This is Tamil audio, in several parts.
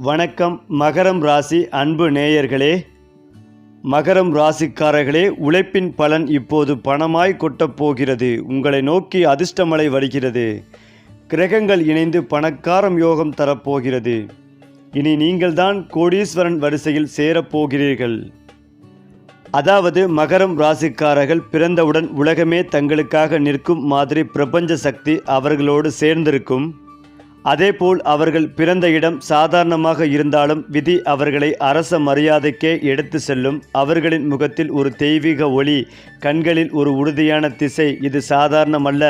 வணக்கம். மகரம் ராசி அன்பு நேயர்களே. மகரம் ராசிக்காரர்களே உழைப்பின் பலன் இப்போது பணமாய் கொட்டப் போகிறது. உங்களை நோக்கி அதிர்ஷ்டமலை வருகிறது. கிரகங்கள் இணைந்து பணக்காரம் யோகம் தரப்போகிறது. இனி நீங்கள்தான் கோடீஸ்வரன் வரிசையில் சேரப்போகிறீர்கள் அதாவது மகரம் ராசிக்காரர்கள் பிறந்தவுடன் உலகமே தங்களுக்காக நிற்கும் மாதிரி பிரபஞ்ச சக்தி அவர்களோடு சேர்ந்திருக்கும். அதேபோல் அவர்கள் பிறந்த இடம் சாதாரணமாக இருந்தாலும் விதி அவர்களை அரச மரியாதைக்கே எடுத்து செல்லும். அவர்களின் முகத்தில் ஒரு தெய்வீக ஒளி கண்களில் ஒரு உறுதியான திசை. இது சாதாரணமல்ல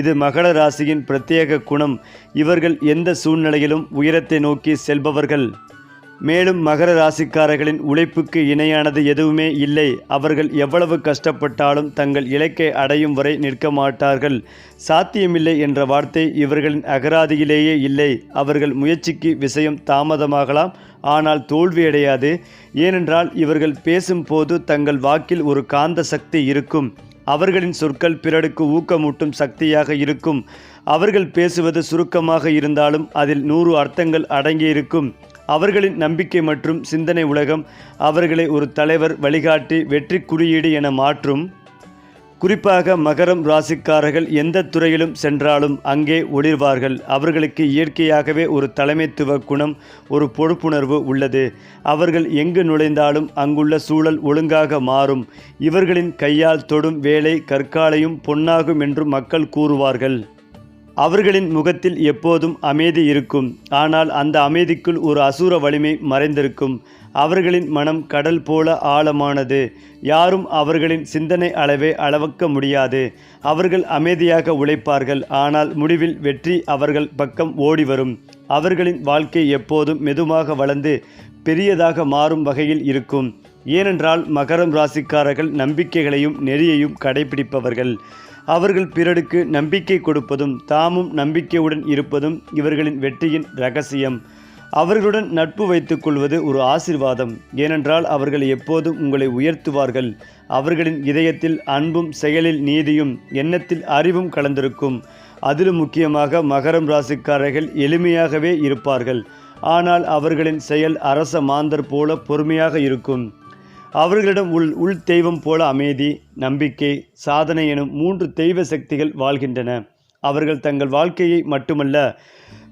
இது மகள ராசியின் பிரத்யேக குணம். இவர்கள் எந்த சூழ்நிலையிலும் உயரத்தை நோக்கி செல்பவர்கள். மேலும் மகர ராசிக்காரர்களின் உழைப்புக்கு இணையானது எதுவுமே இல்லை. அவர்கள் எவ்வளவு கஷ்டப்பட்டாலும் தங்கள் இலக்கை அடையும் வரை நிற்க மாட்டார்கள். சாத்தியமில்லை என்ற வார்த்தை இவர்களின் அகராதியிலேயே இல்லை. அவர்கள் முயற்சிக்கு விஷயம் தாமதமாகலாம் ஆனால் தோல்வியடையாது ஏனென்றால் இவர்கள் பேசும்போது தங்கள் வாக்கில் ஒரு காந்த சக்தி இருக்கும். அவர்களின் சொற்கள் பிறருக்கு ஊக்கமூட்டும் சக்தியாக இருக்கும். அவர்கள் பேசுவது சுருக்கமாக இருந்தாலும் அதில் நூறு அர்த்தங்கள் அடங்கியிருக்கும். அவர்களின் நம்பிக்கை மற்றும் சிந்தனை உலகம் அவர்களை ஒரு தலைவர் வழிகாட்டி வெற்றி குறியீடு என மாற்றும். குறிப்பாக மகரம் ராசிக்காரர்கள் எந்த துறையிலும் சென்றாலும் அங்கே ஒளிர்வார்கள். அவர்களுக்கு இயற்கையாகவே ஒரு தலைமைத்துவ குணம் ஒரு பொறுப்புணர்வு உள்ளது. அவர்கள் எங்கு நுழைந்தாலும் அங்குள்ள சூழல் ஒழுங்காக மாறும். இவர்களின் கையால் தொடும் வேலை கற்காலையும் பொன்னாகும் என்று மக்கள் கூறுவார்கள். அவர்களின் முகத்தில் எப்போதும் அமைதி இருக்கும். ஆனால் அந்த அமைதிக்குள் ஒரு அசூர வலிமை மறைந்திருக்கும். அவர்களின் மனம் கடல் போல ஆழமானது. யாரும் அவர்களின் சிந்தனை அளவை அளவக்க முடியாது. அவர்கள் அமைதியாக உழைப்பார்கள். ஆனால் முடிவில் வெற்றி அவர்கள் பக்கம் ஓடி வரும். அவர்களின் வாழ்க்கை எப்போதும் மெதுவாக வளர்ந்து பெரியதாக மாறும் வகையில் இருக்கும். ஏனென்றால் மகரம் ராசிக்காரர்கள் நம்பிக்கைகளையும் நெறியையும் கடைபிடிப்பவர்கள். அவர்கள் பிறருக்கு நம்பிக்கை கொடுப்பதும் தாமும் நம்பிக்கையுடன் இருப்பதும் இவர்களின் வெற்றியின் ரகசியம். அவர்களுடன் நட்பு வைத்துக் கொள்வது ஒரு ஆசிர்வாதம். ஏனென்றால் அவர்கள் எப்போதும் உங்களை உயர்த்துவார்கள். அவர்களின் இதயத்தில் அன்பும் செயலில் நீதியும் எண்ணத்தில் அறிவும் கலந்திருக்கும். அதிலும் முக்கியமாக மகரம் ராசிக்காரர்கள் எளிமையாகவே இருப்பார்கள். ஆனால் அவர்களின் செயல் அரச மாந்தர் போல பொறுமையாக இருக்கும். அவர்களிடம் உள் உள் தெய்வம் போல அமைதி நம்பிக்கை சாதனை எனும் மூன்று தெய்வ சக்திகள் வாழ்கின்றன. அவர்கள் தங்கள் வாழ்க்கையை மட்டுமல்ல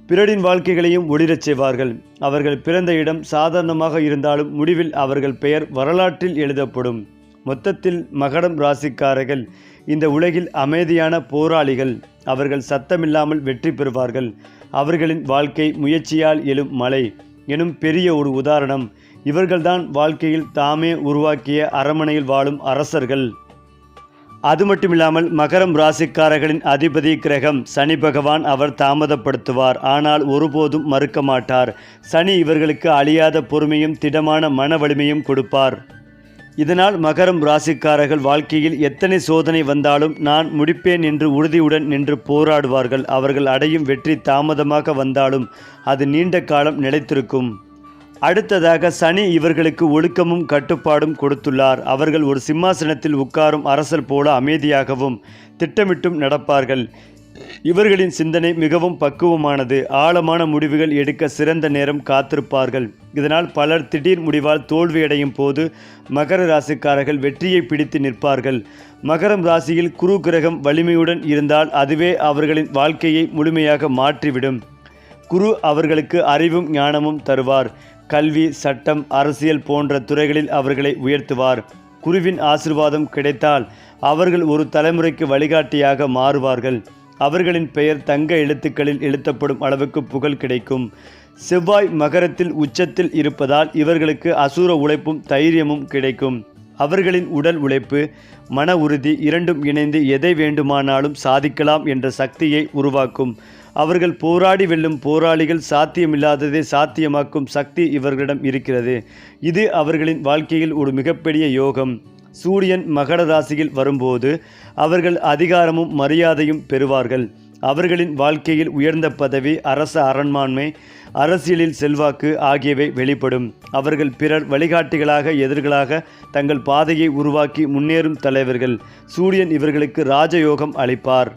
பிறரின் வாழ்க்கைகளையும் ஒளிரச் செய்வார்கள். அவர்கள் பிறந்த இடம் சாதாரணமாக இருந்தாலும் முடிவில் அவர்கள் பெயர் வரலாற்றில் எழுதப்படும். மொத்தத்தில் மகடம் ராசிக்காரர்கள் இந்த உலகில் அமைதியான போராளிகள். அவர்கள் சத்தமில்லாமல் வெற்றி பெறுவார்கள். அவர்களின் வாழ்க்கை முயற்சியால் எழும் மலை எனும் பெரிய ஒரு உதாரணம். இவர்கள்தான் வாழ்க்கையில் தாமே உருவாக்கிய அரமனையில் வாழும் அரசர்கள். அது மட்டுமில்லாமல் மகரம் ராசிக்காரர்களின் அதிபதி கிரகம் சனி பகவான் அவர் தாமதப்படுத்துவார். ஆனால் ஒருபோதும் மறுக்க மாட்டார். சனி இவர்களுக்கு அழியாத பொறுமையும் திடமான மன வலிமையும் கொடுப்பார். இதனால் மகரம் ராசிக்காரர்கள் வாழ்க்கையில் எத்தனை சோதனை வந்தாலும் நான் முடிப்பேன் என்று உறுதியுடன் நின்று போராடுவார்கள். அவர்கள் அடையும் வெற்றி தாமதமாக வந்தாலும் அது நீண்ட காலம் நிலைத்திருக்கும். அடுத்ததாக சனி இவர்களுக்கு ஒழுக்கமும் கட்டுப்பாடும் கொடுத்துள்ளார். அவர்கள் ஒரு சிம்மாசனத்தில் உட்காரும் அரசர் போல அமைதியாகவும் திட்டமிட்டும் நடப்பார்கள். இவர்களின் சிந்தனை மிகவும் பக்குவமானது. ஆழமான முடிவுகள் எடுக்க சிறந்த நேரம் காத்திருப்பார்கள். இதனால் பலர் திடீர் முடிவால் தோல்வியடையும் போது மகர ராசிக்காரர்கள் வெற்றியை பிடித்து நிற்பார்கள். மகரம் ராசியில் குரு கிரகம் வலிமையுடன் இருந்தால் அதுவே அவர்களின் வாழ்க்கையை முழுமையாக மாற்றிவிடும். குரு அவர்களுக்கு அறிவும் ஞானமும் தருவார். கல்வி சட்டம் அரசியல் போன்ற துறைகளில் அவர்களை உயர்த்துவார். குருவின் ஆசிர்வாதம் கிடைத்தால் அவர்கள் ஒரு தலைமுறைக்கு வழிகாட்டியாக மாறுவார்கள். அவர்களின் பெயர் தங்க எழுத்துக்களில் எழுத்தப்படும் அளவுக்கு புகழ் கிடைக்கும். செவ்வாய் மகரத்தில் உச்சத்தில் இருப்பதால் இவர்களுக்கு அசூர உழைப்பும் தைரியமும் கிடைக்கும். அவர்களின் உடல் உழைப்பு மன உறுதி இரண்டும் இணைந்து எதை வேண்டுமானாலும் சாதிக்கலாம் என்ற சக்தியை உருவாக்கும். அவர்கள் போராடி வெல்லும் போராளிகள் சாத்தியமில்லாததை சாத்தியமாக்கும் சக்தி இவர்களிடம் இருக்கிறது. இது அவர்களின் வாழ்க்கையில் ஒரு மிகப்பெரிய யோகம். சூரியன் மகர ராசியில் வரும்போது அவர்கள் அதிகாரமும் மரியாதையும் பெறுவார்கள். அவர்களின் வாழ்க்கையில் உயர்ந்த பதவி அரச அரண்மான்மை அரசியலில் செல்வாக்கு ஆகியவை வெளிப்படும். அவர்கள் பிறர் வழிகாட்டிகளாக எதிர்களாக தங்கள் பாதையை உருவாக்கி முன்னேறும் தலைவர்கள். சூரியன் இவர்களுக்கு ராஜயோகம் அளிப்பார்.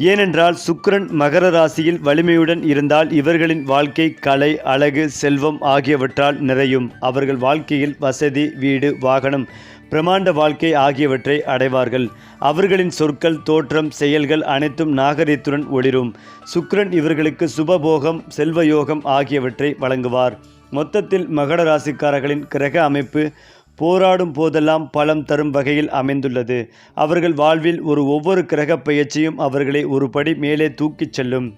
ஏனென்றால் சுக்கிரன் மகர ராசியில் வலிமையுடன் இருந்தால் இவர்களின் வாழ்க்கை கலை அழகு செல்வம் ஆகியவற்றால் நிறையும். அவர்கள் வாழ்க்கையில் வசதி வீடு வாகனம் பிரமாண்ட வாழ்க்கை ஆகியவற்றை அடைவார்கள். அவர்களின் சொற்கள் தோற்றம் செயல்கள் அனைத்தும் நாகரீகத்துடன் ஒளிரும். சுக்கிரன் இவர்களுக்கு சுபபோகம் செல்வயோகம் ஆகியவற்றை வழங்குவார். மொத்தத்தில் மகர ராசிக்காரர்களின் கிரக அமைப்பு போராடும் போதெல்லாம் பலம் தரும் வகையில் அமைந்துள்ளது. அவர்கள் வாழ்வில் ஒரு ஒவ்வொரு கிரகப் பயிற்சியும் அவர்களை ஒரு படி மேலே தூக்கிச் செல்லும்.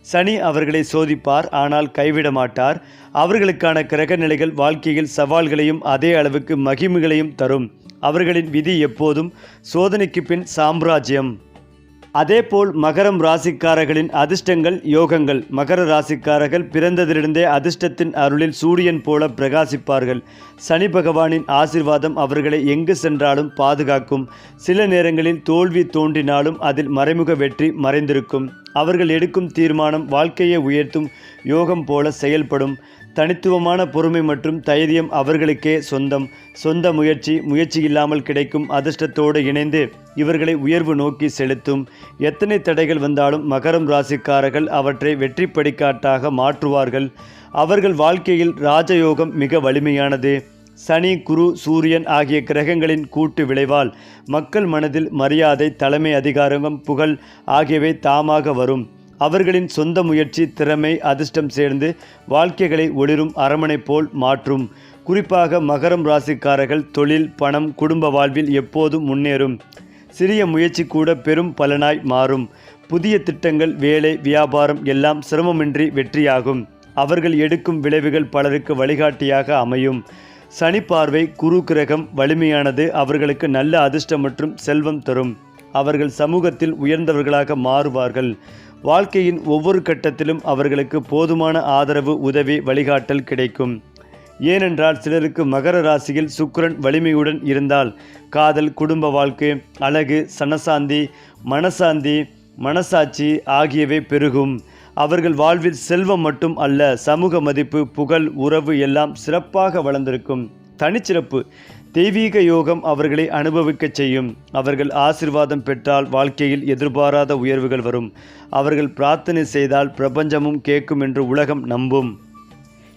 சனி அவர்களை சோதிப்பார் ஆனால் கைவிட மாட்டார். அவர்களுக்கான கிரக நிலைகள் வாழ்க்கையில் சவால்களையும் அதே அளவுக்கு மகிமைகளையும் தரும். அவர்களின் விதி எப்போதும் சோதனைக்கு பின் சாம்ராஜ்யம். அதேபோல் மகரம் ராசிக்காரர்களின் அதிர்ஷ்டங்கள் யோகங்கள். மகர ராசிக்காரர்கள் பிறந்ததிலிருந்தே அதிர்ஷ்டத்தின் அருளில் சூரியன் போல பிரகாசிப்பார்கள். சனி பகவானின் ஆசிர்வாதம் அவர்களை எங்கு சென்றாலும் பாதுகாக்கும். சில நேரங்களில் தோல்வி தோன்றினாலும் அதில் மறைமுக வெற்றி மறைந்திருக்கும். அவர்கள் எடுக்கும் தீர்மானம் வாழ்க்கையை உயர்த்தும் யோகம் போல செயல்படும். தனித்துவமான பொறுமை மற்றும் தைரியம் அவர்களுக்கே சொந்தம். சொந்த முயற்சி முயற்சி இல்லாமல் கிடைக்கும் அதிர்ஷ்டத்தோடு இணைந்து இவர்களை உயர்வு நோக்கி செலுத்தும். எத்தனை தடைகள் வந்தாலும் மகரம் ராசிக்காரர்கள் அவற்றை வெற்றி படிக்காட்டாக மாற்றுவார்கள். அவர்கள் வாழ்க்கையில் ராஜயோகம் மிக வலிமையானது. சனி குரு சூரியன் ஆகிய கிரகங்களின் கூட்டு விளைவால் மக்கள் மனதில் மரியாதை தலைமை அதிகாரம் புகழ் ஆகியவை தாமாக வரும். அவர்களின் சொந்த முயற்சி திறமை அதிர்ஷ்டம் சேர்ந்து வாழ்க்கைகளை ஒளிரும் அரமனை போல் மாற்றும். குறிப்பாக மகரம் ராசிக்காரர்கள் தொழில் பணம் குடும்ப வாழ்வில் எப்போதும் முன்னேறும். சிறிய முயற்சி கூட பெரும் பலனாய் மாறும். புதிய திட்டங்கள் வேலை வியாபாரம் எல்லாம் சிரமமின்றி வெற்றியாகும். அவர்கள் எடுக்கும் விளைவுகள் பலருக்கு வழிகாட்டியாக அமையும். சனி பார்வை குரு கிரகம் வலிமையானது அவர்களுக்கு நல்ல அதிர்ஷ்டம் மற்றும் செல்வம் தரும். அவர்கள் சமூகத்தில் உயர்ந்தவர்களாக மாறுவார்கள். வாழ்க்கையின் ஒவ்வொரு கட்டத்திலும் அவர்களுக்கு போதுமான ஆதரவு உதவி வழிகாட்டல் கிடைக்கும். ஏனென்றால் சிலருக்கு மகர ராசியில் சுக்கிரன் வலிமையுடன் இருந்தால் காதல் குடும்ப வாழ்க்கை அழகு சனசாந்தி மனசாந்தி மனசாட்சி ஆகியவை பெருகும். அவர்கள் வாழ்வில் செல்வம் மட்டும் அல்ல சமூக மதிப்பு புகழ் உறவு எல்லாம் சிறப்பாக வளர்ந்திருக்கும். தனிச்சிறப்பு தெய்வீக யோகம் அவர்களை அனுபவிக்கச் செய்யும். அவர்கள் ஆசிர்வாதம் பெற்றால் வாழ்க்கையில் எதிர்பாராத உயர்வுகள் வரும். அவர்கள் பிரார்த்தனை செய்தால் பிரபஞ்சமும் கேட்கும் என்று உலகம் நம்பும்.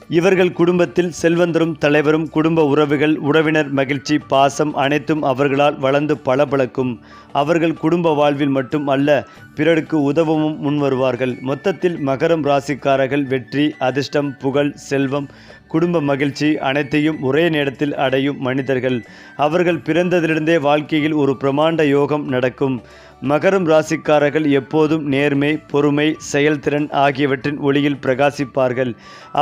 இவர்கள் குடும்பத்தில் செல்வந்தரும் தலைவரும் குடும்ப உறவுகள் உறவினர் மகிழ்ச்சி பாசம் அனைத்தும் அவர்களால் வளர்ந்து பளபளக்கும். அவர்கள் குடும்ப வாழ்வில் மட்டும் அல்ல பிறருக்கு உதவவும் முன்வருவார்கள். மொத்தத்தில் மகரம் ராசிக்காரர்கள் வெற்றி அதிர்ஷ்டம் புகழ் செல்வம் குடும்ப மகிழ்ச்சி அனைத்தையும் ஒரே நேரத்தில் அடையும் மனிதர்கள். அவர்கள் பிறந்ததிலிருந்தே வாழ்க்கையில் ஒரு பிரமாண்ட யோகம் நடக்கும். மகரம் ராசிக்காரர்கள் எப்போதும் நேர்மை பொறுமை செயல்திறன் ஆகியவற்றின் ஒளியில் பிரகாசிப்பார்கள்.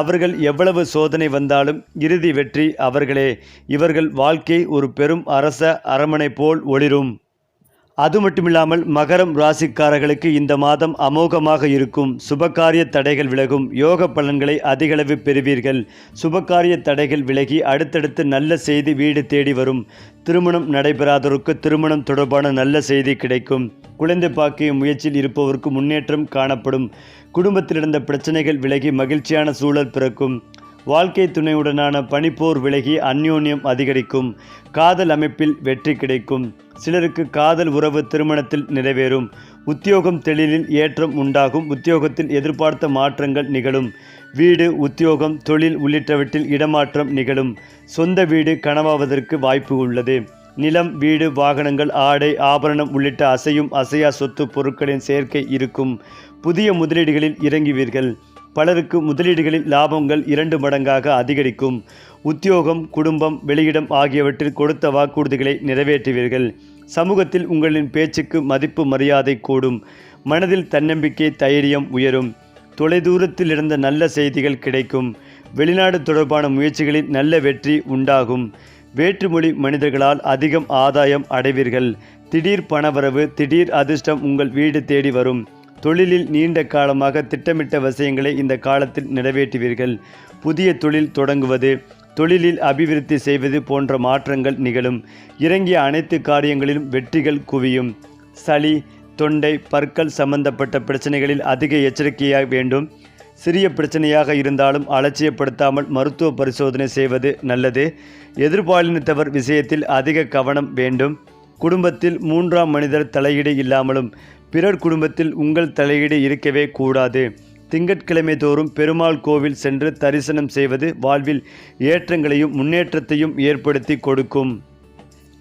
அவர்கள் எவ்வளவு சோதனை வந்தாலும் இறுதி வெற்றி அவர்களே. இவர்கள் வாழ்க்கை ஒரு பெரும் அரச அரமனை போல் ஒளிரும். அது மட்டுமில்லாமல் மகரம் ராசிக்காரர்களுக்கு இந்த மாதம் அமோகமாக இருக்கும். சுபகாரிய தடைகள் விலகும். யோக பலன்களை அதிகளவு பெறுவீர்கள். சுபகாரிய தடைகள் விலகி அடுத்தடுத்து நல்ல செய்தி வீடு தேடி வரும். திருமணம் நடைபெறாதோருக்கு திருமணம் தொடர்பான நல்ல செய்தி கிடைக்கும். குழந்தை பாக்கிய முயற்சியில் இருப்பவருக்கு முன்னேற்றம் காணப்படும். குடும்பத்தில் இருந்த பிரச்சனைகள் விலகி மகிழ்ச்சியான சூழல் பிறக்கும். வாழ்க்கை துணையுடனான பனிப்போர் விலகி அந்யோன்யம் அதிகரிக்கும். காதல் அமைப்பில் வெற்றி கிடைக்கும். சிலருக்கு காதல் உறவு திருமணத்தில் நிறைவேறும். உத்தியோகம் தெளிலில் ஏற்றம் உண்டாகும். உத்தியோகத்தில் எதிர்பார்த்த மாற்றங்கள் நிகழும். வீடு உத்தியோகம் தொழில் உள்ளிட்டவற்றில் இடமாற்றம் நிகழும். சொந்த வீடு கனவாவதற்கு வாய்ப்பு உள்ளது. நிலம் வீடு வாகனங்கள் ஆடை ஆபரணம் உள்ளிட்ட அசையும் அசையா சொத்து பொருட்களின் சேர்க்கை இருக்கும். புதிய முதலீடுகளில் இறங்குவீர்கள். பலருக்கு முதலீடுகளில் லாபங்கள் இரண்டு மடங்காக அதிகரிக்கும். உத்தியோகம் குடும்பம் வெளியிடம் ஆகியவற்றில் கொடுத்த வாக்குறுதிகளை நிறைவேற்றுவீர்கள். சமூகத்தில் உங்களின் பேச்சுக்கு மதிப்பு மரியாதை கூடும். மனதில் தன்னம்பிக்கை தைரியம் உயரும். தொலைதூரத்தில் இருந்த நல்ல செய்திகள் கிடைக்கும். வெளிநாடு தொடர்பான முயற்சிகளில் நல்ல வெற்றி உண்டாகும். வேற்றுமொழி மனிதர்களால் அதிகம் ஆதாயம் அடைவீர்கள். திடீர் பணவரவு திடீர் அதிர்ஷ்டம் உங்கள் வீடு தேடி வரும். தொழிலில் நீண்ட காலமாக திட்டமிட்ட விஷயங்களை இந்த காலத்தில் நிறைவேற்றுவீர்கள். புதிய தொழில் தொடங்குவது தொழிலில் அபிவிருத்தி செய்வது போன்ற மாற்றங்கள் நிகழும். இறங்கிய அனைத்து காரியங்களிலும் வெற்றிகள் குவியும். சளி தொண்டை பற்கள் சம்பந்தப்பட்ட பிரச்சனைகளில் அதிக எச்சரிக்கையாக வேண்டும். சிறிய பிரச்சனையாக இருந்தாலும் அலட்சியப்படுத்தாமல் மருத்துவ பரிசோதனை செய்வது நல்லது. எதிர்பாலினத்தவர் விஷயத்தில் அதிக கவனம் வேண்டும். குடும்பத்தில் மூன்றாம் மனிதர் தலையீடு இல்லாமலும் பிறர் குடும்பத்தில் உங்கள் தலையீடு இருக்கவே கூடாது. திங்கட்கிழமை தோறும் பெருமாள் கோவில் சென்று தரிசனம் செய்வது வாழ்வில் ஏற்றங்களையும் முன்னேற்றத்தையும் ஏற்படுத்தி கொடுக்கும்.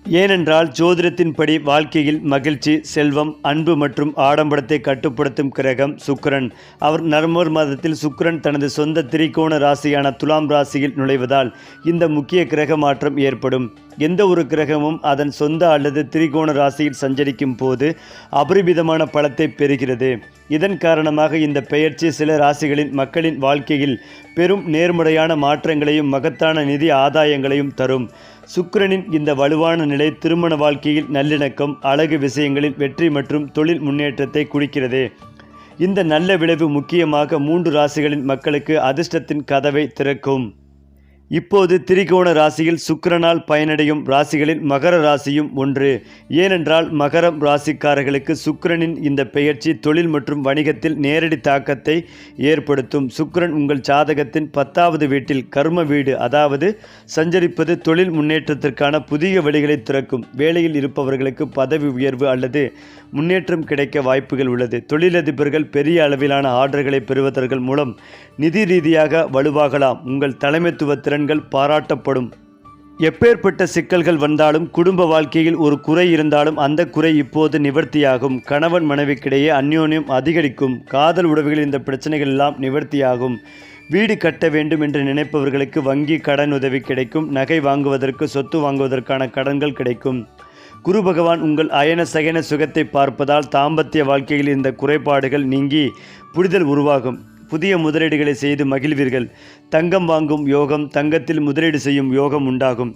ஏனென்றால் ஜோதிடத்தின்படி வாழ்க்கையில் மகிழ்ச்சி செல்வம் அன்பு மற்றும் ஆடம்பரத்தை கட்டுப்படுத்தும் கிரகம் சுக்கரன். அவர் நவம்பர் மாதத்தில் சுக்கிரன் தனது சொந்த திரிகோண ராசியான துலாம் ராசியில் நுழைவதால் இந்த முக்கிய கிரக மாற்றம் ஏற்படும். எந்த ஒரு கிரகமும் அதன் சொந்த அல்லது திரிகோண ராசியில் சஞ்சரிக்கும் போது அபரிமிதமான பலத்தை பெறுகிறது. இதன் காரணமாக இந்த பெயர்ச்சி சில ராசிகளின் மக்களின் வாழ்க்கையில் பெரும் நேர்முறையான மாற்றங்களையும் மகத்தான நிதி ஆதாயங்களையும் தரும். சுக்கிரனின் இந்த வலுவான நிலை திருமண வாழ்க்கையில் நல்லிணக்கம் அழகு விஷயங்களில் வெற்றி மற்றும் தொழில் முன்னேற்றத்தை குறிக்கிறது. இந்த நல்ல விளைவு முக்கியமாக மூன்று ராசிகளின் மக்களுக்கு அதிர்ஷ்டத்தின் கதவை திறக்கும். இப்போது திரிகோண ராசியில் சுக்கிரனால் பயனடையும் ராசிகளில் மகர ராசியும் ஒன்று. ஏனென்றால் மகரம் ராசிக்காரர்களுக்கு சுக்கிரனின் இந்த பெயர்ச்சி தொழில் மற்றும் வணிகத்தில் நேரடி தாக்கத்தை ஏற்படுத்தும். சுக்கிரன் உங்கள் ஜாதகத்தின் பத்தாவது வீட்டில் கர்ம வீடு அதாவது சஞ்சரிப்பது தொழில் முன்னேற்றத்திற்கான புதிய வழிகளை திறக்கும். வேலையில் இருப்பவர்களுக்கு பதவி உயர்வு அல்லது முன்னேற்றம் கிடைக்க வாய்ப்புகள் உள்ளது. தொழிலதிபர்கள் பெரிய அளவிலான ஆர்டர்களை பெறுவதற்கு மூலம் நிதி ரீதியாக வலுவாகலாம். உங்கள் தலைமைத்துவ திறன்கள் பாராட்டப்படும். எப்பேற்பட்ட சிக்கல்கள் வந்தாலும் குடும்ப வாழ்க்கையில் ஒரு குறை இருந்தாலும் அந்த குறை இப்போது நிவர்த்தியாகும். கணவன் மனைவிக்கிடையே அந்யோன்யம் அதிகரிக்கும். காதல் உறவுகளில் இந்த பிரச்சனைகள் எல்லாம் நிவர்த்தியாகும். வீடு கட்ட வேண்டும் என்று நினைப்பவர்களுக்கு வங்கி கடன் உதவி கிடைக்கும். நகை வாங்குவதற்கு சொத்து வாங்குவதற்கான கடன்கள் கிடைக்கும். குரு பகவான் உங்கள் அயன சயன சுகத்தை பார்ப்பதால் தாம்பத்திய வாழ்க்கையில் இந்த குறைபாடுகள் நீங்கி புரிதல் உருவாகும். புதிய முதலீடுகளை செய்து மகிழ்வீர்கள். தங்கம் வாங்கும் யோகம் தங்கத்தில் முதலீடு செய்யும் யோகம் உண்டாகும்.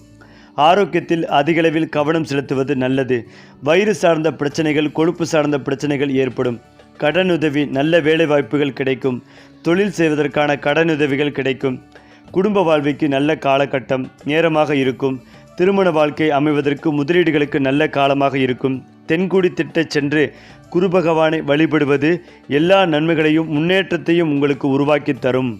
ஆரோக்கியத்தில் அதிகளவில் கவனம் செலுத்துவது நல்லது. வயிறு சார்ந்த பிரச்சனைகள் கொழுப்பு சார்ந்த பிரச்சனைகள் ஏற்படும். கடனுதவி நல்ல வேலை வாய்ப்புகள் கிடைக்கும். தொழில் செய்வதற்கான கடனுதவிகள் கிடைக்கும். குடும்ப வாழ்விற்கு நல்ல காலகட்டம் நேரமாக இருக்கும். திருமண வாழ்க்கை அமைவதற்கு முதலீடுகளுக்கு நல்ல காலமாக இருக்கும். தென்குடி திட்டச் சென்று குரு பகவானை வழிபடுவது எல்லா நன்மைகளையும் முன்னேற்றத்தையும் உங்களுக்கு உருவாக்கி தரும்.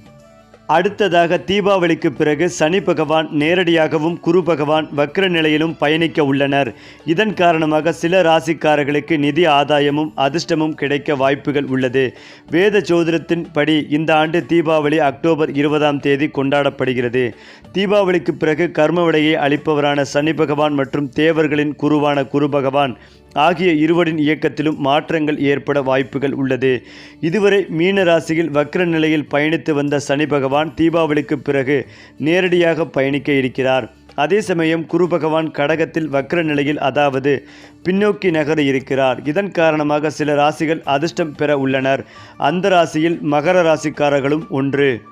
அடுத்ததாக தீபாவளிக்கு பிறகு சனி பகவான் நேரடியாகவும் குரு பகவான் வக்ர நிலையிலும் பயணிக்க உள்ளனர். இதன் காரணமாக சில ராசிக்காரர்களுக்கு நிதி ஆதாயமும் அதிர்ஷ்டமும் கிடைக்க வாய்ப்புகள் உள்ளது. வேத ஜோதிடத்தின் படி இந்த ஆண்டு தீபாவளி அக்டோபர் இருபதாம் தேதி கொண்டாடப்படுகிறது. தீபாவளிக்கு பிறகு கர்மவிடையை அளிப்பவரான சனி பகவான் மற்றும் தேவர்களின் குருவான குரு பகவான் ஆகிய இருவரின் இயக்கத்திலும் மாற்றங்கள் ஏற்பட வாய்ப்புகள் உள்ளது. இதுவரை மீன ராசியில் வக்ர நிலையில் பயணித்து வந்த சனி பகவான் தீபாவளிக்கு பிறகு நேரடியாக பயணிக்க இருக்கிறார். அதே சமயம் குரு பகவான் கடகத்தில் வக்ர நிலையில் அதாவது பின்னோக்கி நகர இருக்கிறார். இதன் காரணமாக சில ராசிகள் அதிர்ஷ்டம் பெற உள்ளனர். அந்த ராசியில் மகர ராசிக்காரர்களும் ஒன்று.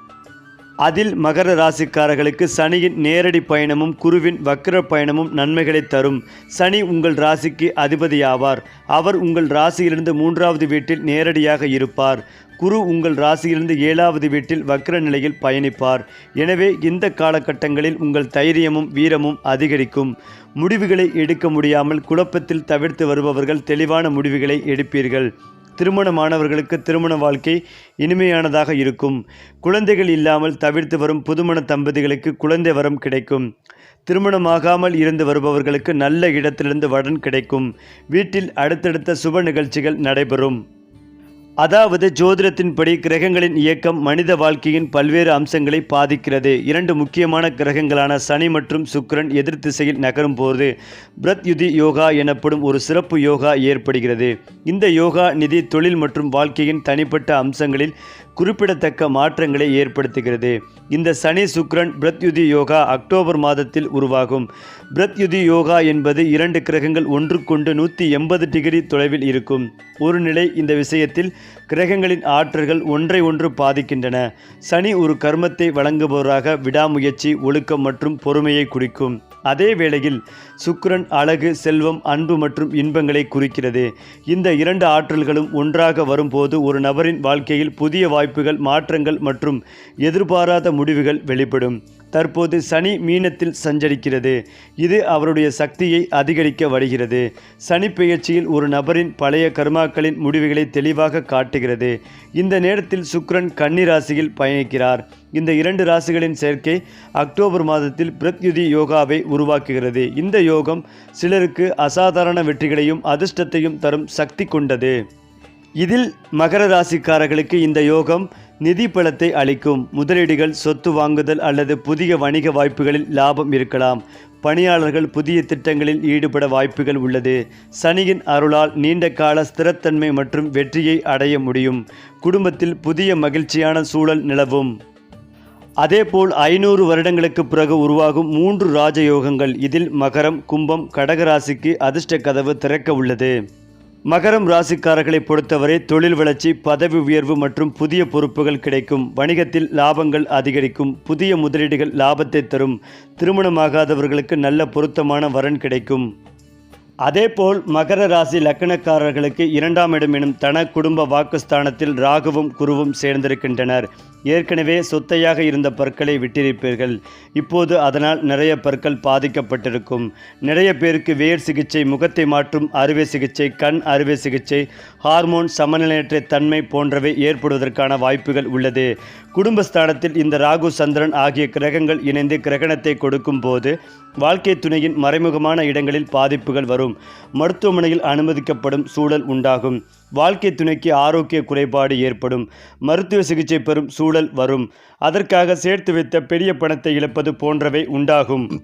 அதில் மகர ராசிக்காரர்களுக்கு சனியின் நேரடி பயணமும் குருவின் வக்கர பயணமும் நன்மைகளை தரும். சனி உங்கள் ராசிக்கு அதிபதியாவார். அவர் உங்கள் ராசியிலிருந்து மூன்றாவது வீட்டில் நேரடியாக இருப்பார். குரு உங்கள் ராசியிலிருந்து ஏழாவது வீட்டில் வக்ர நிலையில் பயணிப்பார். எனவே இந்த காலகட்டங்களில் உங்கள் தைரியமும் வீரமும் அதிகரிக்கும். முடிவுகளை எடுக்க முடியாமல் குழப்பத்தில் தவிர்த்து வருபவர்கள் தெளிவான முடிவுகளை எடுப்பீர்கள். திருமணமானவர்களுக்கு திருமண வாழ்க்கை இனிமையானதாக இருக்கும். குழந்தைகள் இல்லாமல் தவிர்த்து வரும் புதுமண தம்பதிகளுக்கு குழந்தை வரம் கிடைக்கும். திருமணமாகாமல் இருந்து வருபவர்களுக்கு நல்ல இடத்திலிருந்து வடன் கிடைக்கும். வீட்டில் அடுத்தடுத்த சுப நிகழ்ச்சிகள் நடைபெறும். அதாவது ஜோதிடத்தின்படி கிரகங்களின் இயக்கம் மனித வாழ்க்கையின் பல்வேறு அம்சங்களை பாதிக்கிறது. இரண்டு முக்கியமான கிரகங்களான சனி மற்றும் சுக்கரன் எதிர் திசையில் நகரும் போது பிரத்யுதி யோகா எனப்படும் ஒரு சிறப்பு யோகா ஏற்படுகிறது. இந்த யோகா நிதி தொழில் மற்றும் வாழ்க்கையின் தனிப்பட்ட அம்சங்களில் குறிப்பிடத்தக்க மாற்றங்களை ஏற்படுத்துகிறது. இந்த சனி சுக்ரன் பிரத்யுதி யோகா அக்டோபர் மாதத்தில் உருவாகும். பிரத்யுதி யோகா என்பது இரண்டு கிரகங்கள் ஒன்றுக்கொண்டு நூற்றி எண்பது டிகிரி தொலைவில் இருக்கும். ஒரு நிலை இந்த விஷயத்தில் கிரகங்களின் ஆற்றல்கள் ஒன்றை ஒன்று பாதிக்கின்றன. சனி ஒரு கர்மத்தை வழங்குபவராக விடாமுயற்சி ஒழுக்கம் மற்றும் பொறுமையை குறிக்கும். அதே வேளையில் சுக்கிரன் அழகு செல்வம் அன்பு மற்றும் இன்பங்களை குறிக்கிறது. இந்த இரண்டு ஆற்றல்களும் ஒன்றாக வரும்போது ஒரு நபரின் வாழ்க்கையில் புதிய வாய்ப்புகள் மாற்றங்கள் மற்றும் எதிர்பாராத முடிவுகள் வெளிப்படும். தற்போது சனி மீனத்தில் சஞ்சரிக்கிறது. இது அவருடைய சக்தியை அதிகரிக்க வருகிறது. சனி பெயர்ச்சியில் ஒரு நபரின் பழைய கர்மாக்களின் முடிவுகளை தெளிவாக காட்டுகிறது. இந்த நேரத்தில் சுக்ரன் கன்னி ராசியில் பயணிக்கிறார். இந்த இரண்டு ராசிகளின் சேர்க்கை அக்டோபர் மாதத்தில் பிரத்யுதி யோகாவை உருவாக்குகிறது. இந்த யோகம் சிலருக்கு அசாதாரண வெற்றிகளையும் அதிர்ஷ்டத்தையும் தரும் சக்தி கொண்டது. இதில் மகர ராசிக்காரர்களுக்கு இந்த யோகம் நிதி பலத்தை அளிக்கும் முதலீடுகள் சொத்து வாங்குதல் அல்லது புதிய வணிக வாய்ப்புகளில் லாபம் இருக்கலாம். பணியாளர்கள் புதிய திட்டங்களில் ஈடுபட வாய்ப்புகள் உள்ளது. சனியின் அருளால் நீண்ட கால ஸ்திரத்தன்மை மற்றும் வெற்றியை அடைய முடியும். குடும்பத்தில் புதிய மகிழ்ச்சியான சூழல் நிலவும். அதேபோல் ஐநூறு வருடங்களுக்கு பிறகு உருவாகும் மூன்று ராஜயோகங்கள். இதில் மகரம் கும்பம் கடகராசிக்கு அதிர்ஷ்ட கதவு திறக்க உள்ளது. மகரம் ராசிக்காரர்களை பொறுத்தவரை தொழில் வளர்ச்சி பதவி உயர்வு மற்றும் புதிய பொறுப்புகள் கிடைக்கும். வணிகத்தில் லாபங்கள் அதிகரிக்கும். புதிய முதலீடுகள் லாபத்தை தரும். திருமணமாகாதவர்களுக்கு நல்ல பொருத்தமான வரன் கிடைக்கும். அதேபோல் மகர ராசி லக்கணக்காரர்களுக்கு இரண்டாம் இடம் எனும் தன குடும்ப வாக்குஸ்தானத்தில் ராகுவும் குருவும் சேர்ந்திருக்கின்றனர். ஏற்கனவே சொத்தையாக இருந்த பற்களை விட்டிருப்பீர்கள். இப்போது அதனால் நிறைய பற்கள் பாதிக்கப்பட்டிருக்கும். நிறைய பேருக்கு வேர் சிகிச்சை முகத்தை மாற்றும் அறுவை சிகிச்சை கண் அறுவை சிகிச்சை ஹார்மோன் சமநிலையற்ற தன்மை போன்றவை ஏற்படுவதற்கான வாய்ப்புகள் உள்ளது. குடும்பஸ்தானத்தில் இந்த ராகு சந்திரன் ஆகிய கிரகங்கள் இணைந்து கிரகணத்தை கொடுக்கும் போது வாழ்க்கை துணையின் மறைமுகமான இடங்களில் பாதிப்புகள் வரும். மருத்துவமனையில் அனுமதிக்கப்படும் சூழல் உண்டாகும். வாழ்க்கை துணைக்கு ஆரோக்கிய குறைபாடு ஏற்படும். மருத்துவ சிகிச்சை பெறும் சூழல் வரும். அதற்காக சேர்த்து வைத்த பெரிய பணத்தை இழப்பது போன்றவை உண்டாகும்.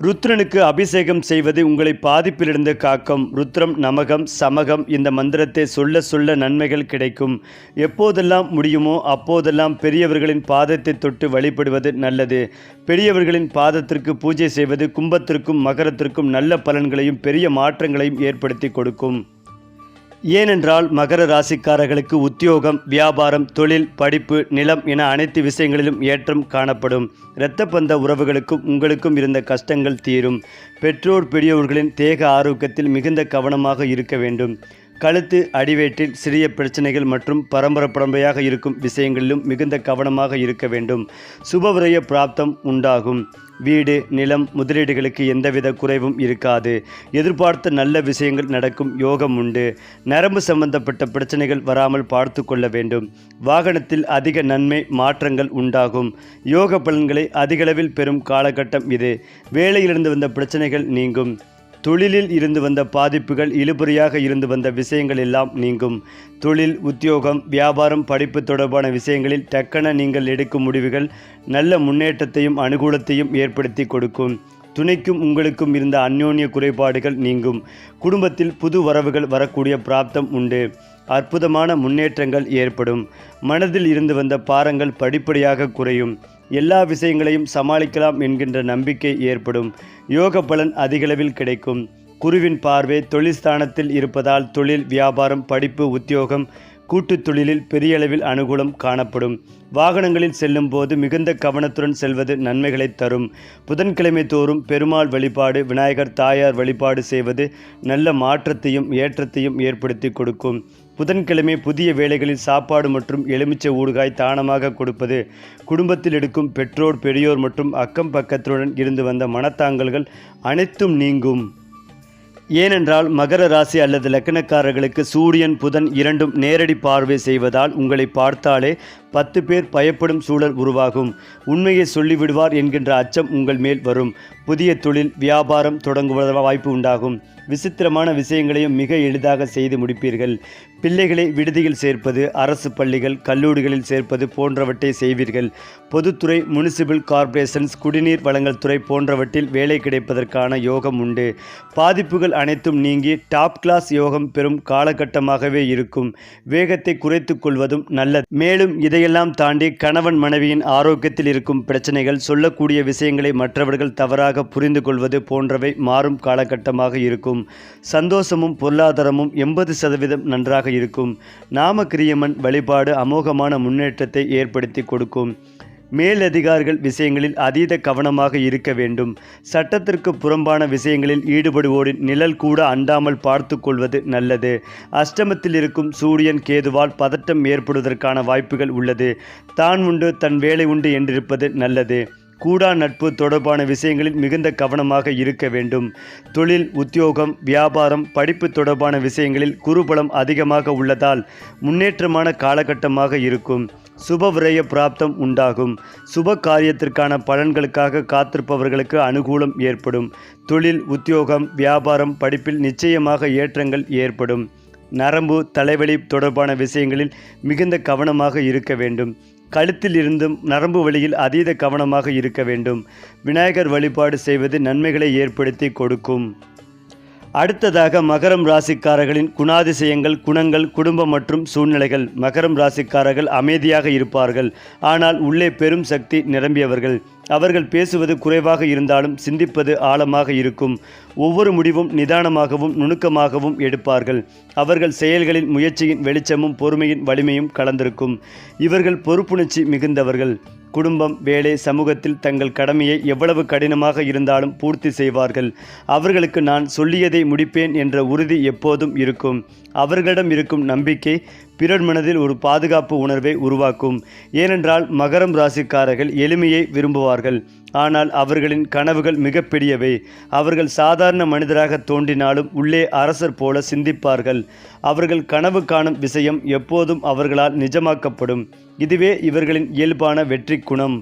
ருத்ரனுக்கு அபிஷேகம் செய்வது உங்களை பாதிப்பிலிருந்து காக்கும். ருத்ரம் நமகம் சமகம் இந்த மந்திரத்தை சொல்ல சொல்ல நன்மைகள் கிடைக்கும். எப்போதெல்லாம் முடியுமோ அப்போதெல்லாம் பெரியவர்களின் பாதத்தை தொட்டு வழிபடுவது நல்லது. பெரியவர்களின் பாதத்திற்கு பூஜை செய்வது கும்பத்திற்கும் மகரத்திற்கும் நல்ல பலன்களையும் பெரிய மாற்றங்களையும் ஏற்படுத்தி கொடுக்கும். ஏனென்றால் மகர ராசிக்காரர்களுக்கு உத்தியோகம் வியாபாரம் தொழில் படிப்பு நிலம் என அனைத்து விஷயங்களிலும் ஏற்றம் காணப்படும். இரத்தப்பந்த உறவுகளுக்கும் உங்களுக்கும் இருந்த கஷ்டங்கள் தீரும். பெற்றோர் பெரியோர்களின் தேக ஆரோக்கியத்தில் மிகுந்த கவனமாக இருக்க வேண்டும். கழுத்து அடிவேட்டில் சிறிய பிரச்சனைகள் மற்றும் பரம்பரை பரம்பரையாக இருக்கும் விஷயங்களிலும் மிகுந்த கவனமாக இருக்க வேண்டும். சுபவிரய பிராப்தம் உண்டாகும். வீடு நிலம் முதலீடுகளுக்கு எந்தவித குறைவும் இருக்காது. எதிர்பார்த்த நல்ல விஷயங்கள் நடக்கும் யோகம் உண்டு. நரம்பு சம்பந்தப்பட்ட பிரச்சனைகள் வராமல் பார்த்து கொள்ள வேண்டும். வாகனத்தில் அதிக நன்மை மாற்றங்கள் உண்டாகும். யோக பலன்களை அதிகளவில் பெறும் காலகட்டம் இது. வேலையிலிருந்து வந்த பிரச்சனைகள் நீங்கும். தொழிலில் இருந்து வந்த பாதிப்புகள் இழுபறியாக இருந்து வந்த விஷயங்கள் எல்லாம் நீங்கும். தொழில் உத்தியோகம் வியாபாரம் படிப்பு தொடர்பான விஷயங்களில் டக்கென நீங்கள் எடுக்கும் முடிவுகள் நல்ல முன்னேற்றத்தையும் அனுகூலத்தையும் ஏற்படுத்தி கொடுக்கும். துணைக்கும் உங்களுக்கும் இருந்த அந்யோன்ய குறைபாடுகள் நீங்கும். குடும்பத்தில் புது வரவுகள் வரக்கூடிய பிராப்தம் உண்டு. அற்புதமான முன்னேற்றங்கள் ஏற்படும். மனதில் இருந்து வந்த பாரங்கள் படிப்படியாக குறையும். எல்லா விஷயங்களையும் சமாளிக்கலாம் என்கின்ற நம்பிக்கை ஏற்படும். யோக பலன் அதிகளவில் கிடைக்கும். குருவின் பார்வை தொழில்ஸ்தானத்தில் இருப்பதால் தொழில் வியாபாரம் படிப்பு உத்தியோகம் கூட்டுத் தொழிலில் பெரிய அளவில் அனுகூலம் காணப்படும். வாகனங்களில் செல்லும் போது மிகுந்த கவனத்துடன் செல்வது நன்மைகளை தரும். புதன்கிழமை தோறும் பெருமாள் வழிபாடு விநாயகர் தாயார் வழிபாடு செய்வது நல்ல மாற்றத்தையும் ஏற்றத்தையும் ஏற்படுத்தி கொடுக்கும். புதன்கிழமை புதிய வேலைகளில் சாப்பாடு மற்றும் எலுமிச்சை ஊடுகாய் தானமாக கொடுப்பது குடும்பத்தில் எடுக்கும் பெற்றோர் பெரியோர் மற்றும் அக்கம் பக்கத்துடன் இருந்து வந்த மனத்தாங்கல்கள் அனைத்தும் நீங்கும். ஏனென்றால் மகர ராசி அல்லது லக்கணக்காரர்களுக்கு சூரியன் புதன் இரண்டும் நேரடி பார்வை செய்வதால் உங்களை பார்த்தாலே பத்து பேர் பயப்படும் சூழல் உருவாகும். உண்மையை சொல்லிவிடுவார் என்கின்ற அச்சம் உங்கள் மேல் வரும். புதிய தொழில் வியாபாரம் தொடங்குவத வாய்ப்பு உண்டாகும். விசித்திரமான விஷயங்களையும் மிக எளிதாக செய்து முடிப்பீர்கள். பிள்ளைகளை விடுதியில் சேர்ப்பது அரசு பள்ளிகள் கல்லூரிகளில் சேர்ப்பது போன்றவற்றை செய்வீர்கள். பொதுத்துறை முனிசிபல் கார்ப்பரேஷன்ஸ் குடிநீர் வழங்கல் துறை போன்றவற்றில் வேலை கிடைப்பதற்கான யோகம் உண்டு. பாதிப்புகள் அனைத்தும் நீங்கி டாப் கிளாஸ் யோகம் பெறும் காலகட்டமாகவே இருக்கும். வேகத்தை குறைத்துக் கொள்வதும் நல்லது. மேலும் இதையெல்லாம் தாண்டி கணவன் மனைவியின் ஆரோக்கியத்தில் இருக்கும் பிரச்சனைகள் சொல்லக்கூடிய விஷயங்களை மற்றவர்கள் தவறாக புரிந்து கொள்வது போன்றவை மாறும் காலகட்டமாக இருக்கும். சந்தோஷமும் பொருளாதாரமும் எண்பது சதவீதம் நன்றாக இருக்கும். நாமக்கிரியம்மன் வழிபாடு அமோகமான முன்னேற்றத்தை ஏற்படுத்தி கொடுக்கும். மேலதிகாரிகள் விஷயங்களில் அதீத கவனமாக இருக்க வேண்டும். சட்டத்திற்கு புறம்பான விஷயங்களில் ஈடுபடுவோரின் நிழல் கூட அண்டாமல் பார்த்து கொள்வது நல்லது. அஷ்டமத்தில் இருக்கும் சூரியன் கேதுவால் பதட்டம் ஏற்படுவதற்கான வாய்ப்புகள் உள்ளது. தான் உண்டு தன் வேலை உண்டு என்றிருப்பது நல்லது. கூடா நட்பு தொடர்பான விஷயங்களில் மிகுந்த கவனமாக இருக்க வேண்டும். தொழில் உத்தியோகம் வியாபாரம் படிப்பு தொடர்பான விஷயங்களில் குருபலம் அதிகமாக உள்ளதால் முன்னேற்றமான காலகட்டமாக இருக்கும். சுப விரய பிராப்தம் உண்டாகும். சுப காரியத்திற்கான பலன்களுக்காக காத்திருப்பவர்களுக்கு அனுகூலம் ஏற்படும். தொழில் உத்தியோகம் வியாபாரம் படிப்பில் நிச்சயமாக ஏற்றங்கள் ஏற்படும். நரம்பு தலைவலி தொடர்பான விஷயங்களில் மிகுந்த கவனமாக இருக்க வேண்டும். கழுத்தில் இருந்தும் நரம்பு வழியில் அதீத கவனமாக இருக்க வேண்டும். விநாயகர் வழிபாடு செய்வது நன்மைகளை ஏற்படுத்தி கொடுக்கும். அடுத்ததாக மகரம் ராசிக்காரர்களின் குணாதிசயங்கள் குணங்கள் குடும்பம் மற்றும் சூழ்நிலைகள். மகரம் ராசிக்காரர்கள் அமைதியாக இருப்பார்கள். ஆனால் உள்ளே பெரும் சக்தி நிரம்பியவர்கள். அவர்கள் பேசுவது குறைவாக இருந்தாலும் சிந்திப்பது ஆழமாக இருக்கும். ஒவ்வொரு முடிவும் நிதானமாகவும் நுணுக்கமாகவும் எடுப்பார்கள். அவர்கள் செயல்களின் முயற்சியின் வெளிச்சமும் பொறுமையின் வலிமையும் கலந்திருக்கும். இவர்கள் பொறுப்புணர்ச்சி மிகுந்தவர்கள். குடும்பம் வேலை சமூகத்தில் தங்கள் கடமையை எவ்வளவு கடினமாக இருந்தாலும் பூர்த்தி செய்வார்கள். அவர்களுக்கு நான் சொல்லியதை முடிப்பேன் என்ற உறுதி எப்போதும் இருக்கும். அவர்களிடம் இருக்கும் நம்பிக்கை பிறர் மனதில் ஒரு பாதுகாப்பு உணர்வை உருவாக்கும். ஏனென்றால் மகரம் ராசிக்காரர்கள் எளிமையை விரும்புவார்கள். ஆனால் அவர்களின் கனவுகள் மிகப்பெரியவை அவர்கள் சாதாரண மனிதராக தோன்றினாலும் உள்ளே அரசர் போல சிந்திப்பார்கள். அவர்கள் கனவு காணும் விஷயம் எப்போதும் அவர்களால் நிஜமாக்கப்படும். இதுவே இவர்களின் இயல்பான வெற்றி குணம்.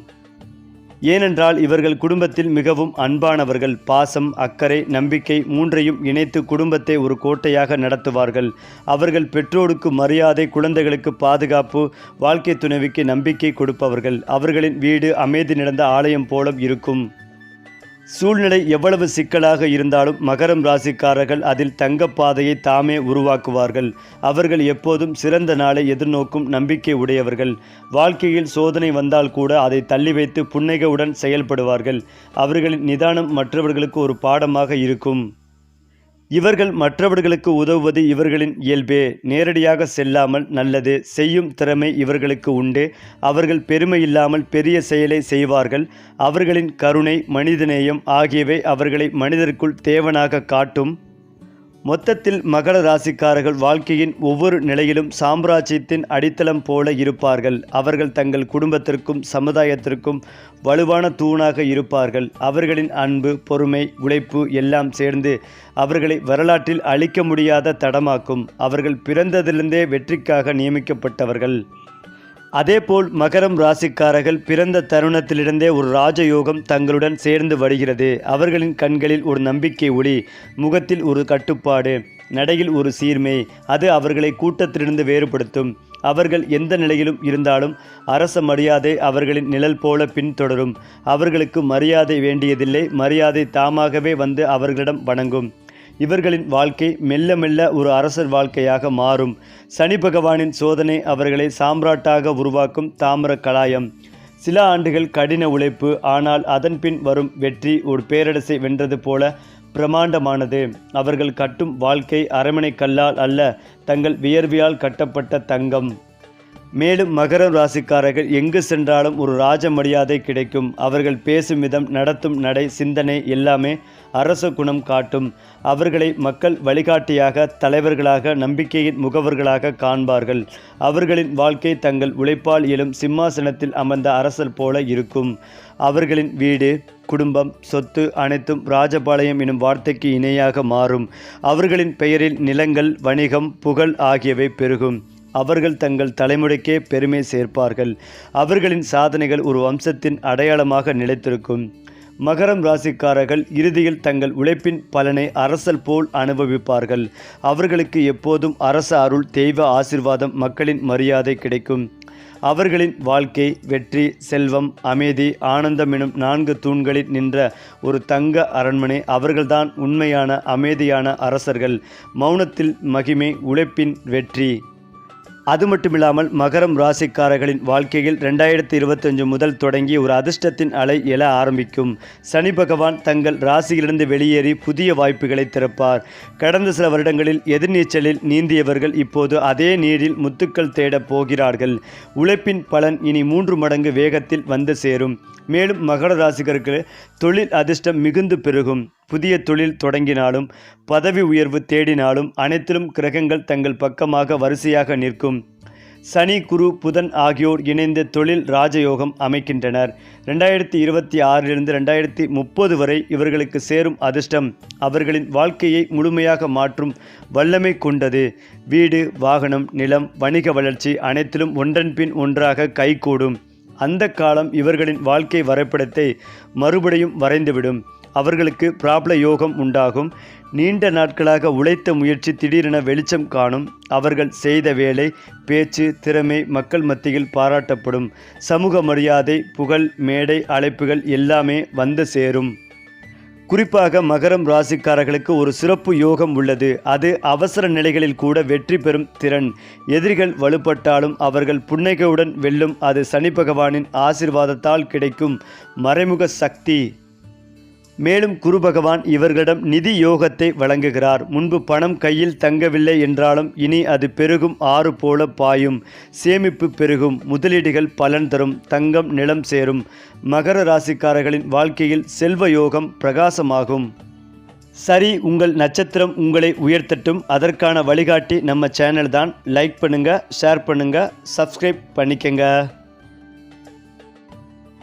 ஏனென்றால் இவர்கள் குடும்பத்தில் மிகவும் அன்பானவர்கள். பாசம் அக்கறை நம்பிக்கை மூன்றையும் இணைத்து குடும்பத்தை ஒரு கோட்டையாக நடத்துவார்கள். அவர்கள் பெற்றோருக்கு மரியாதை குழந்தைகளுக்கு பாதுகாப்பு வாழ்க்கை துணைவிக்கு நம்பிக்கை கொடுப்பவர்கள். அவர்களின் வீடு அமைதி நடந்த ஆலயம் போல இருக்கும். சூழ்நிலை எவ்வளவு சிக்கலாக இருந்தாலும் மகரம் ராசிக்காரர்கள் அதில் தங்கப்பாதையை தாமே உருவாக்குவார்கள். அவர்கள் எப்போதும் சிறந்த நாளை எதிர்நோக்கும் நம்பிக்கை உடையவர்கள். வாழ்க்கையில் சோதனை வந்தால் கூட அதை தள்ளி வைத்து புன்னகையுடன் செயல்படுவார்கள். அவர்களின் நிதானம் மற்றவர்களுக்கு ஒரு பாடமாக இருக்கும். இவர்கள் மற்றவர்களுக்கு உதவுவது இவர்களின் இயல்பே. நேரடியாக செல்லாமல் நல்லது செய்யும் திறமை இவர்களுக்கு உண்டு. அவர்கள் பெருமை இல்லாமல் பெரிய செயலை செய்வார்கள். அவர்களின் கருணை மனிதநேயம் ஆகியவை அவர்களை மனிதருக்குள் தேவனாக காட்டும். மொத்தத்தில் மகர ராசிக்காரர்கள் வாழ்க்கையின் ஒவ்வொரு நிலையிலும் சாம்ராஜ்யத்தின் அடித்தளம் போல இருப்பார்கள். அவர்கள் தங்கள் குடும்பத்திற்கும் சமுதாயத்திற்கும் வலுவான தூணாக இருப்பார்கள். அவர்களின் அன்பு பொறுமை உழைப்பு எல்லாம் சேர்ந்து அவர்களை வரலாற்றில் அழிக்க முடியாத தடமாக்கும். அவர்கள் பிறந்ததிலிருந்தே வெற்றிக்காக நியமிக்கப்பட்டவர்கள். அதேபோல் மகரம் ராசிக்காரர்கள் பிறந்த தருணத்திலிருந்தே ஒரு ராஜயோகம் தங்களுடன் சேர்ந்து வருகிறது. அவர்களின் கண்களில் ஒரு நம்பிக்கை ஒளி முகத்தில் ஒரு கட்டுப்பாடு நடையில் ஒரு சீர்மை அது அவர்களை கூட்டத்திலிருந்து வேறுபடுத்தும். அவர்கள் எந்த நிலையிலும் இருந்தாலும் அரச மரியாதை அவர்களின் நிழல் போல பின்தொடரும். அவர்களுக்கு மரியாதை வேண்டியதில்லை மரியாதை தாமாகவே வந்து அவர்களிடம் வணங்கும். இவர்களின் வாழ்க்கை மெல்ல மெல்ல ஒரு அரசர் வாழ்க்கையாக மாறும். சனி பகவானின் சோதனை அவர்களை சாம்ராட்டாக உருவாக்கும் தாமிர கலாயம். சில ஆண்டுகள் கடின உழைப்பு ஆனால் அதன்பின் வரும் வெற்றி ஒரு பேரரசை வென்றது போல பிரமாண்டமானது. அவர்கள் கட்டும் வாழ்க்கை அரமனை கல்லால் அல்ல தங்கள் வியர்வியால் கட்டப்பட்ட தங்கம். மேலும் மகர ராசிக்காரர்கள் எங்கு சென்றாலும் ஒரு ராஜ மரியாதை கிடைக்கும். அவர்கள் பேசும் விதம் நடத்தும் நடை சிந்தனை எல்லாமே அரச குணம் காட்டும். அவர்களை மக்கள் வழிகாட்டியாக தலைவர்களாக நம்பிக்கையின் முகவர்களாக காண்பார்கள். அவர்களின் வாழ்க்கை தங்கள் உழைப்பால் எழும் சிம்மாசனத்தில் அமர்ந்த அரசர் போல இருக்கும். அவர்களின் வீடு குடும்பம் சொத்து அனைத்தும் ராஜபாளையம் எனும் வார்த்தைக்கு இணையாக மாறும். அவர்களின் பெயரில் நிலங்கள் வணிகம் புகழ் ஆகியவை பெருகும். அவர்கள் தங்கள் தலைமுறைக்கே பெருமை சேர்ப்பார்கள். அவர்களின் சாதனைகள் ஒரு வம்சத்தின் அடையாளமாக நிலைத்திருக்கும். மகரம் ராசிக்காரர்கள் இறுதியில் தங்கள் உழைப்பின் பலனை அரசல் போல் அனுபவிப்பார்கள். அவர்களுக்கு எப்போதும் அரச அருள் தெய்வ ஆசிர்வாதம் மக்களின் மரியாதை கிடைக்கும். அவர்களின் வாழ்க்கை வெற்றி செல்வம் அமைதி ஆனந்தம் எனும் நான்கு தூண்களில் நின்ற ஒரு தங்க அரண்மனை அவர்கள்தான் உண்மையான அமைதியான அரசர்கள். மௌனத்தில் மகிமை உழைப்பின் வெற்றி. அது மட்டுமில்லாமல் மகரம் ராசிக்காரர்களின் வாழ்க்கையில் ரெண்டாயிரத்தி இருபத்தஞ்சு முதல் தொடங்கி ஒரு அதிர்ஷ்டத்தின் அலை எழ ஆரம்பிக்கும். சனி பகவான் தங்கள் ராசியிலிருந்து வெளியேறி புதிய வாய்ப்புகளை திறப்பார். கடந்த சில வருடங்களில் எதிர்நீச்சலில் நீந்தியவர்கள் இப்போது அதே நீரில் முத்துக்கள் தேடப் போகிறார்கள். உழைப்பின் பலன் இனி மூன்று மடங்கு வேகத்தில் வந்து சேரும். மேலும் மகர ராசிகருக்கு தொழில் அதிர்ஷ்டம் மிகுந்து பெருகும். புதிய தொழில் தொடங்கினாலும் பதவி உயர்வு தேடினாலும் அனைத்திலும் கிரகங்கள் தங்கள் பக்கமாக வரிசையாக நிற்கும். சனி குரு புதன் ஆகியோர் இணைந்த தொழில் ராஜயோகம் அமைக்கின்றனர். ரெண்டாயிரத்தி இருபத்தி ஆறிலிருந்து ரெண்டாயிரத்தி முப்பது வரை இவர்களுக்கு சேரும் அதிர்ஷ்டம் அவர்களின் வாழ்க்கையை முழுமையாக மாற்றும் வல்லமை கொண்டது. வீடு வாகனம் நிலம் வணிக வளர்ச்சி அனைத்திலும் ஒன்றன்பின் ஒன்றாக கைகூடும். அந்த காலம் இவர்களின் வாழ்க்கை வரைபடத்தை மறுபடியும் வரைந்துவிடும். அவர்களுக்கு பிராப்ள யோகம் உண்டாகும். நீண்ட நாட்களாக உழைத்த முயற்சி திடீரென வெளிச்சம் காணும். அவர்கள் செய்த வேலை பேச்சு திறமை மக்கள் மத்தியில் பாராட்டப்படும். சமூக மரியாதை புகழ் மேடை அழைப்புகள் எல்லாமே வந்து சேரும். குறிப்பாக மகரம் ராசிக்காரர்களுக்கு ஒரு சிறப்பு யோகம் உள்ளது. அது அவசர நிலைகளில் கூட வெற்றி பெறும் திறன். எதிரிகள் வலுப்பட்டாலும் அவர்கள் புன்னகையுடன் வெல்லும். அது சனி பகவானின் ஆசிர்வாதத்தால் கிடைக்கும். மறைமுக சக்தி. மேலும் குரு பகவான் இவர்களிடம் நிதி யோகத்தை வழங்குகிறார். முன்பு பணம் கையில் தங்கவில்லை என்றாலும் இனி அது பெருகும் ஆறு போல பாயும். சேமிப்பு பெருகும் முதலீடுகள் பலன் தரும் தங்கம் நிலம் சேரும். மகர ராசிக்காரர்களின் வாழ்க்கையில் செல்வ யோகம் பிரகாசமாகும். சரி உங்கள் நட்சத்திரம் உங்களை உயர்த்தட்டும். அதற்கான வழிகாட்டி நம்ம சேனல் தான். லைக் பண்ணுங்கள் ஷேர் பண்ணுங்கள் சப்ஸ்கிரைப் பண்ணிக்கங்க.